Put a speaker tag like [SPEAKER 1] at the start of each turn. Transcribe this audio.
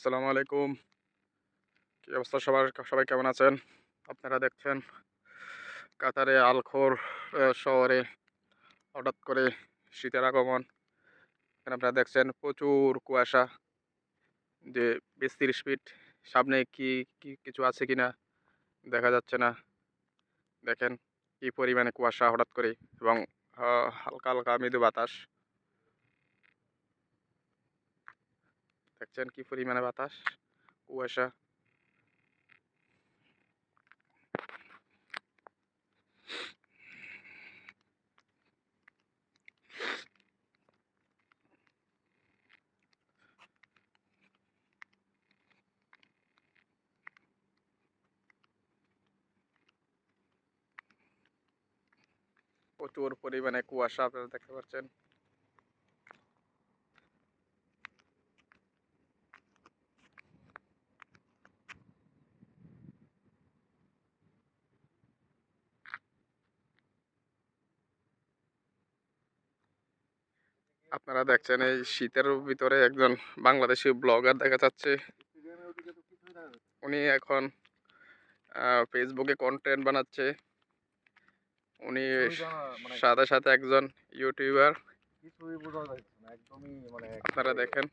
[SPEAKER 1] আসসালামু আলাইকুম। কি অবস্থা সবার? সবাই কেমন আছেন? আপনারা দেখছেন কাতারে আলখোর শহরে হঠাৎ করে শীতের আগমন। এখানে আপনারা দেখছেন প্রচুর কুয়াশা। যে বিশ তিরিশ ফিট সামনে কি কি কিছু আছে কি না দেখা যাচ্ছে না। দেখেন কি পরিমাণে কুয়াশা হঠাৎ করে এবং হালকা হালকা মৃদু বাতাস। দেখছেন কি পরিমাণে বাতাস? কুয়াশা। প্রচুর পরিমাণে কুয়াশা আপনারা দেখতে পাচ্ছেন। আপনারা দেখছেন এই শীতের ভিতরে একজন বাংলাদেশি ব্লগার দেখা যাচ্ছে। উনি এখন ফেসবুকে কন্টেন্ট বানাচ্ছে। উনি
[SPEAKER 2] মানে
[SPEAKER 1] সাথে সাথে একজন ইউটিউবার
[SPEAKER 2] মানে
[SPEAKER 1] আপনারা দেখেন।